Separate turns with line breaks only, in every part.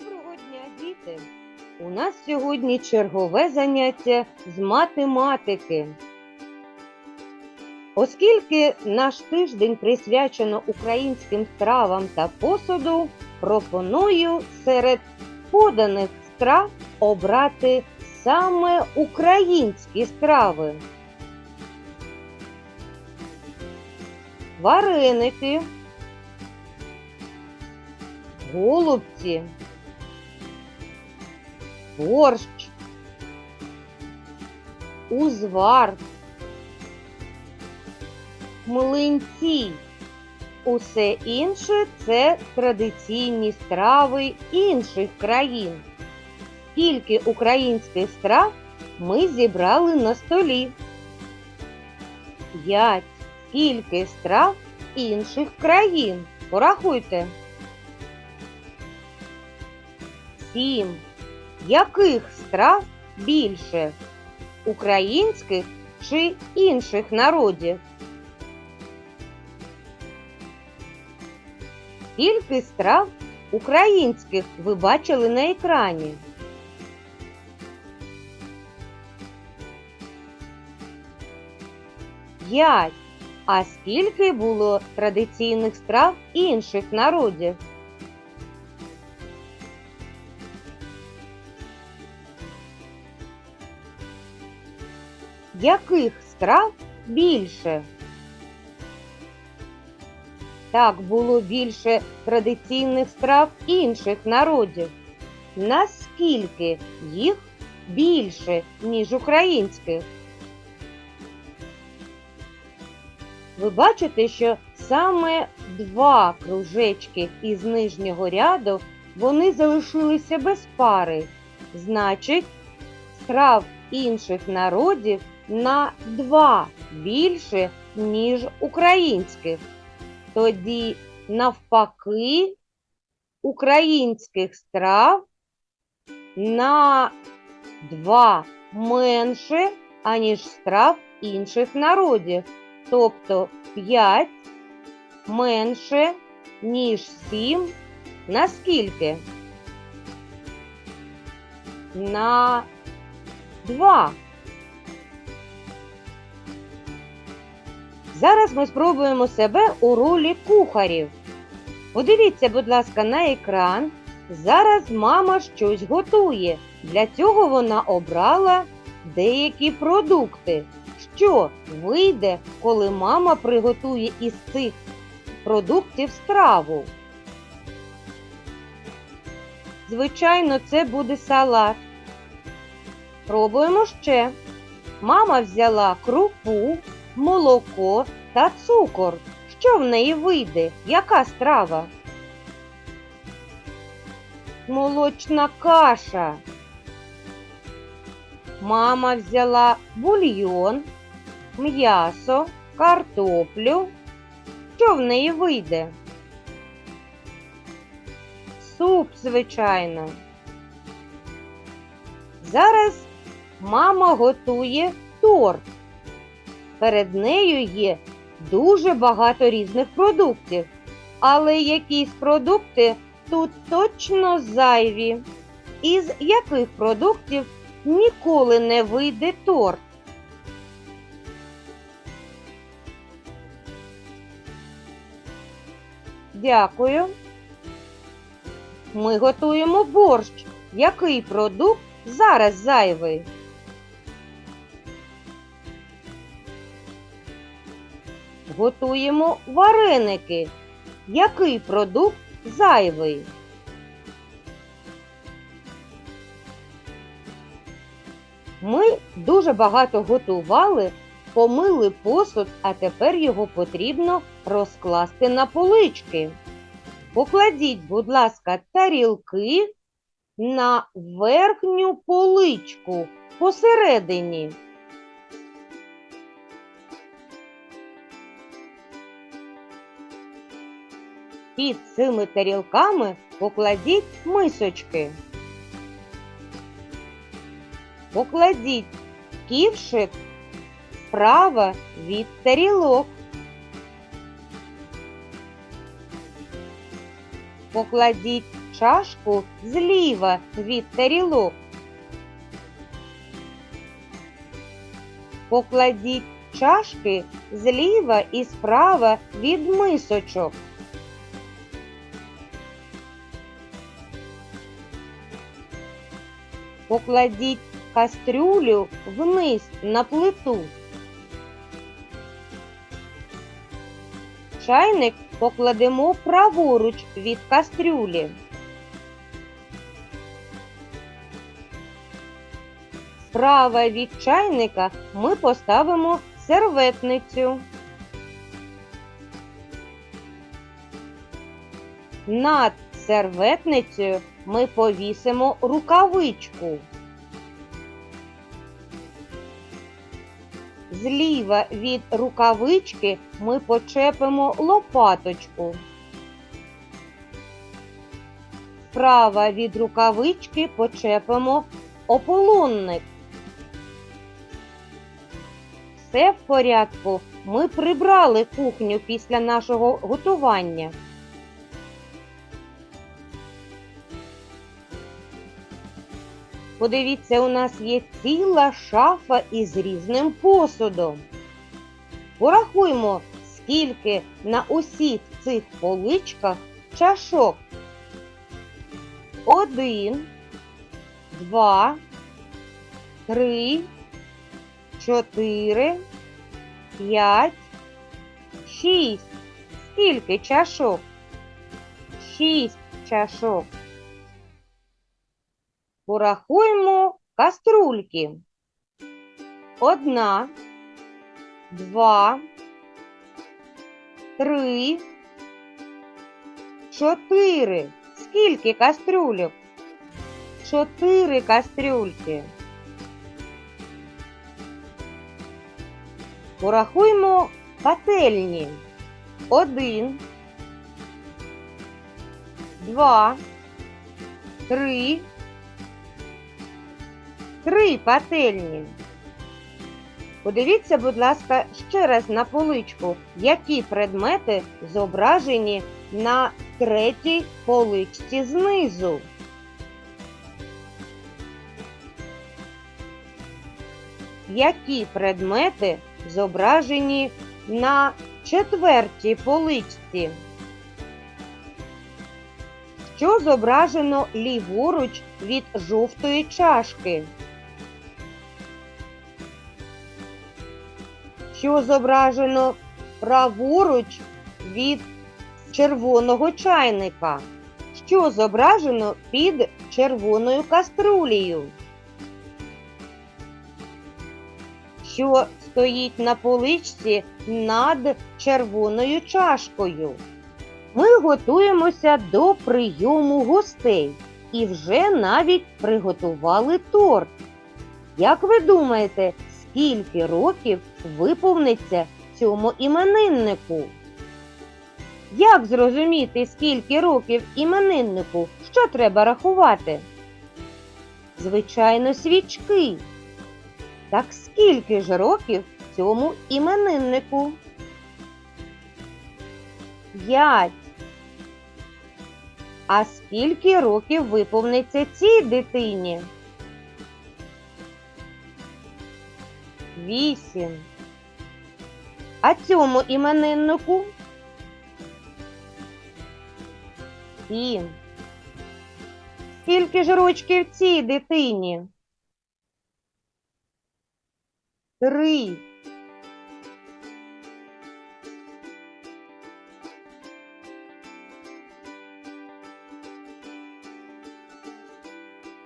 Доброго дня, діти! У нас сьогодні чергове заняття з математики. Оскільки наш тиждень присвячено українським стравам та посуду, пропоную серед поданих страв обрати саме українські страви. Вареники, голубці, борщ, узвар, млинці. Усе інше це традиційні страви інших країн. Скільки українських страв ми зібрали на столі? П'ять. Скільки страв інших країн? Порахуйте. Сім. Яких страв більше? Українських чи інших народів? Скільки страв українських ви бачили на екрані? П'ять. А скільки було традиційних страв інших народів? Яких страв більше? Так було більше традиційних страв інших народів. Наскільки їх більше, ніж українських? Ви бачите, що саме два кружечки із нижнього ряду вони залишилися без пари. Значить, страв інших народів на два більше, ніж українських. Тоді, навпаки, українських страв на два менше, аніж страв інших народів. Тобто 5 менше, ніж 7. На скільки? На 2. Зараз ми спробуємо себе у ролі кухарів. Подивіться, будь ласка, на екран. Зараз мама щось готує. Для цього вона обрала деякі продукти. Що вийде, коли мама приготує із цих продуктів страву? Звичайно, це буде салат. Пробуємо ще. Мама взяла крупу, молоко та цукор. Що в неї вийде? Яка страва? Молочна каша. Мама взяла бульйон, м'ясо, картоплю. Що в неї вийде? Суп, звичайно. Зараз мама готує торт. Перед нею є дуже багато різних продуктів, але якісь продукти тут точно зайві. Із яких продуктів ніколи не вийде торт? Дякую. Ми готуємо борщ. Який продукт зараз зайвий? Готуємо вареники. Який продукт зайвий? Ми дуже багато готували, помили посуд, а тепер його потрібно розкласти на полички. Покладіть, будь ласка, тарілки на верхню поличку посередині. Під цими тарілками покладіть мисочки. Покладіть ківшик справа від тарілок. покладіть чашку зліва від тарілок. Покладіть чашки зліва і справа від мисочок. Покладіть кастрюлю вниз на плиту. Чайник покладемо праворуч від кастрюлі. Справа від чайника ми поставимо серветницю. Над серветницею ми повісимо рукавичку. Зліва від рукавички ми почепимо лопаточку. Справа від рукавички почепимо ополонник. Все в порядку. Ми прибрали кухню після нашого готування. Подивіться, у нас є ціла шафа із різним посудом. Порахуймо, скільки на усіх цих поличках чашок. Один, два, три, чотири, п'ять, шість. Скільки чашок? Шість чашок. Порахуємо каструльки. Одна, два, три, чотири. Скільки кастрюльок? Чотири кастрюльки. Порахуємо пательні. Один, два, три, три пательні. Подивіться, будь ласка, ще раз на поличку, які предмети зображені на третій поличці знизу. Які предмети зображені на четвертій поличці? Що зображено ліворуч від жовтої чашки? Що зображено праворуч від червоного чайника? Що зображено під червоною каструлею? Що стоїть на поличці над червоною чашкою? Ми готуємося до прийому гостей і вже навіть приготували торт. Як ви думаєте, скільки років виповниться цьому імениннику? Як зрозуміти, скільки років імениннику? Що треба рахувати? Звичайно, свічки. Так скільки ж років цьому імениннику? П'ять. А скільки років виповниться цій дитині? Вісім. А цьому імениннику? Сім. Скільки ж рочків цій дитині? Три.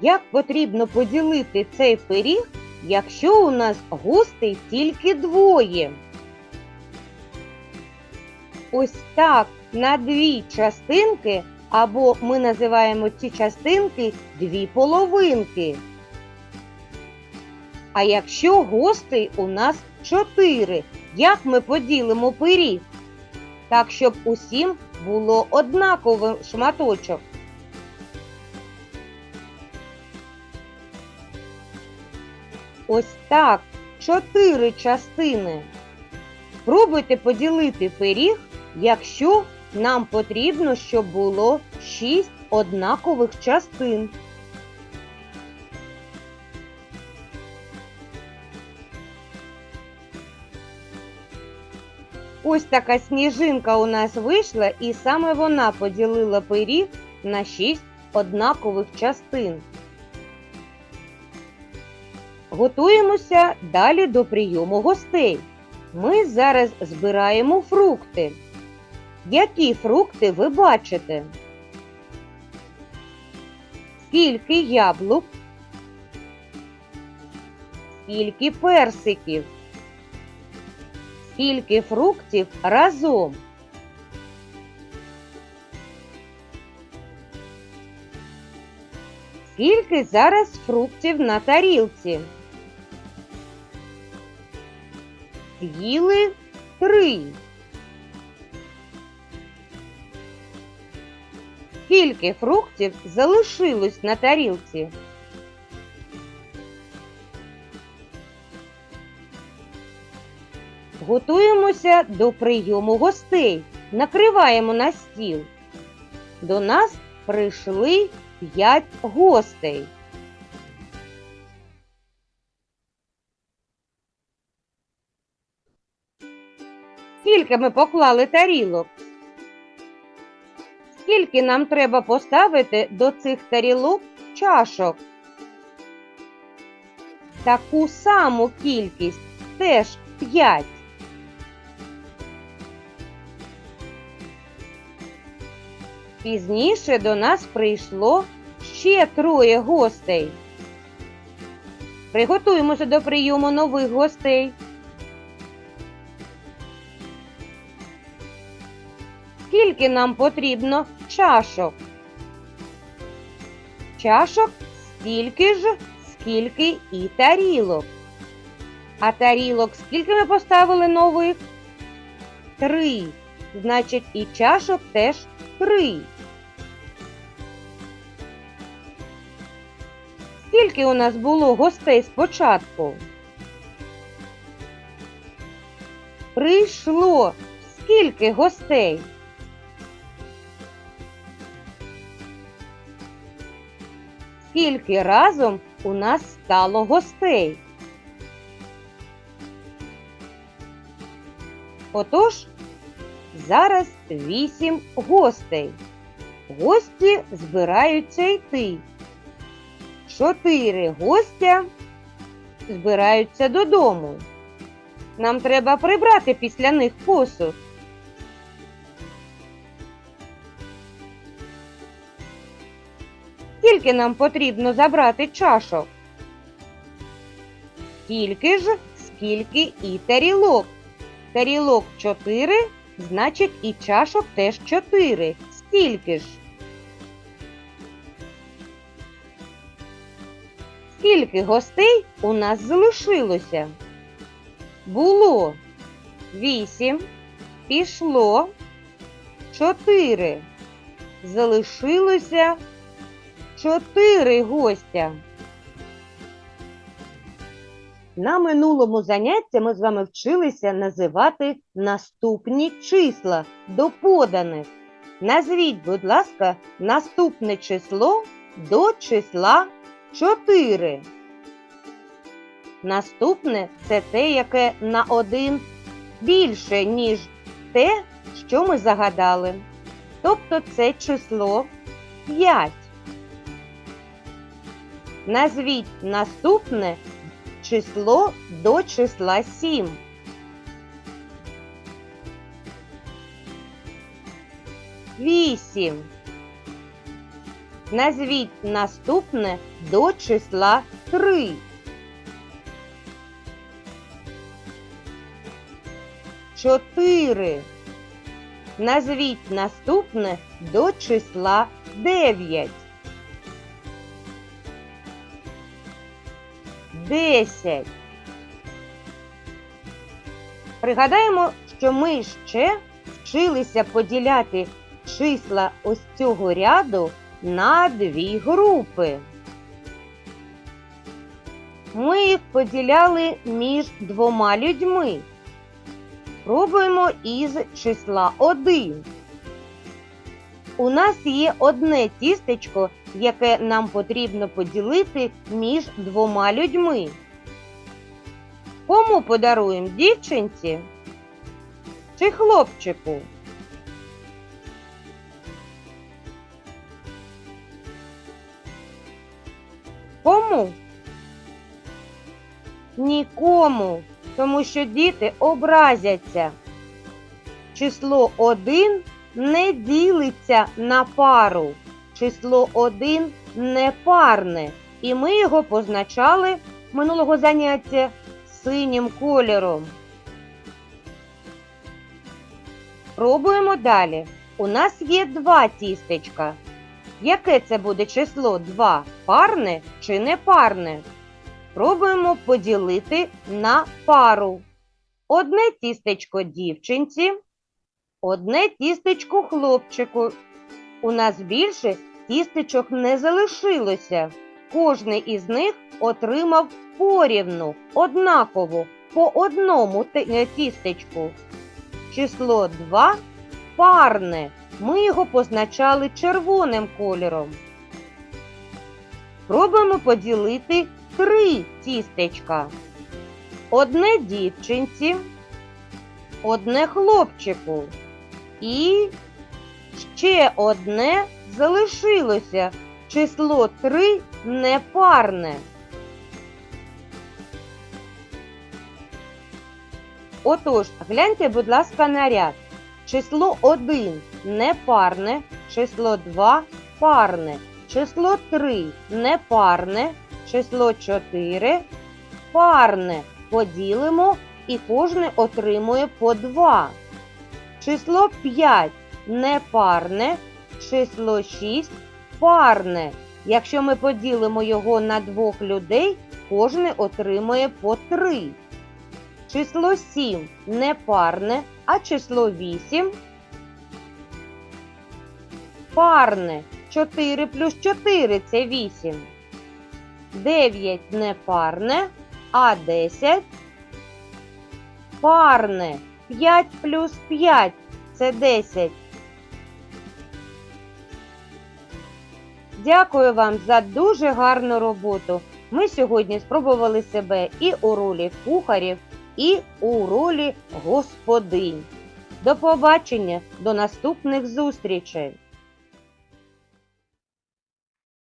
Як потрібно поділити цей пиріг, якщо у нас гостей тільки двоє? Ось так на дві частинки, або ми називаємо ці частинки дві половинки. А якщо гостей у нас чотири, як ми поділимо пиріг? Так, щоб усім було однаковий шматочок. Ось так, чотири частини. Спробуйте поділити пиріг, якщо Нам потрібно, щоб було 6 однакових частин. Ось така сніжинка у нас вийшла, і саме вона поділила пиріг на 6 однакових частин. Готуємося далі до прийому гостей. Ми зараз збираємо фрукти. Які фрукти ви бачите? Скільки яблук? Скільки персиків? Скільки фруктів разом? Скільки зараз фруктів на тарілці? З'їли три. Скільки фруктів залишилось на тарілці? Готуємося до прийому гостей. Накриваємо на стіл. До нас прийшли п'ять гостей. Скільки ми поклали тарілок? Скільки нам треба поставити до цих тарілок чашок? Таку саму кількість теж 5. Пізніше до нас прийшло ще троє гостей. Приготуємося до прийому нових гостей. Скільки нам потрібно чашок? Чашок стільки ж, скільки і тарілок. А тарілок скільки ми поставили нових? Три. Значить, і чашок теж три. Скільки у нас було гостей спочатку? Прийшло скільки гостей? Скільки разом у нас стало гостей? Отож, зараз вісім гостей. Гості збираються йти. Чотири гостя збираються додому. Нам треба прибрати після них посуд. Скільки нам потрібно забрати чашок? Стільки ж, скільки і тарілок. Тарілок 4, значить і чашок теж 4. Стільки ж. Скільки гостей у нас залишилося? Було 8, пішло 4. Залишилося 4 гостя. На минулому занятті ми з вами вчилися називати наступні числа до поданих. Назвіть, будь ласка, наступне число до числа 4. Наступне це те, яке на один більше, ніж те, що ми загадали. Тобто це число 5. Назвіть наступне число до числа 7. Вісім. Назвіть наступне до числа 3. Чотири. Назвіть наступне до числа 9. Десять. Пригадаємо, що ми ще вчилися поділяти числа ось цього ряду на дві групи. Ми їх поділяли між двома людьми. Пробуємо із числа 1. У нас є одне тістечко, яке нам потрібно поділити між двома людьми. Кому подаруємо дівчинці чи хлопчику? Кому? Нікому, тому що діти образяться. Число 1 не ділиться на пару. Число 1 непарне, і ми його позначали минулого заняття синім кольором. Пробуємо далі. У нас є два тістечка. Яке це буде число 2? Парне чи непарне? Пробуємо поділити на пару. Одне тістечко дівчинці, одне тістечко хлопчику. У нас більше тістечок не залишилося. Кожний із них отримав порівну, однаково, по одному е, тістечку. Число 2 парне. Ми його позначали червоним кольором. Пробуємо поділити три тістечка. Одне дівчинці, одне хлопчику. І ще одне залишилося. Число 3 непарне. Отож, гляньте, будь ласка, на ряд. Число 1 непарне, число 2 парне, число 3 непарне, число 4 парне. Поділимо і кожне отримує по 2. Число 5 непарне, число 6 парне. Якщо ми поділимо його на двох людей, кожне отримує по 3. Число 7 непарне, а число 8 парне. 4 плюс 4 це 8. 9 непарне, а 10 парне. 5 плюс 5 це 10. Дякую вам за дуже гарну роботу. Ми сьогодні спробували себе і у ролі кухарів, і у ролі господинь. До побачення, до наступних зустрічей!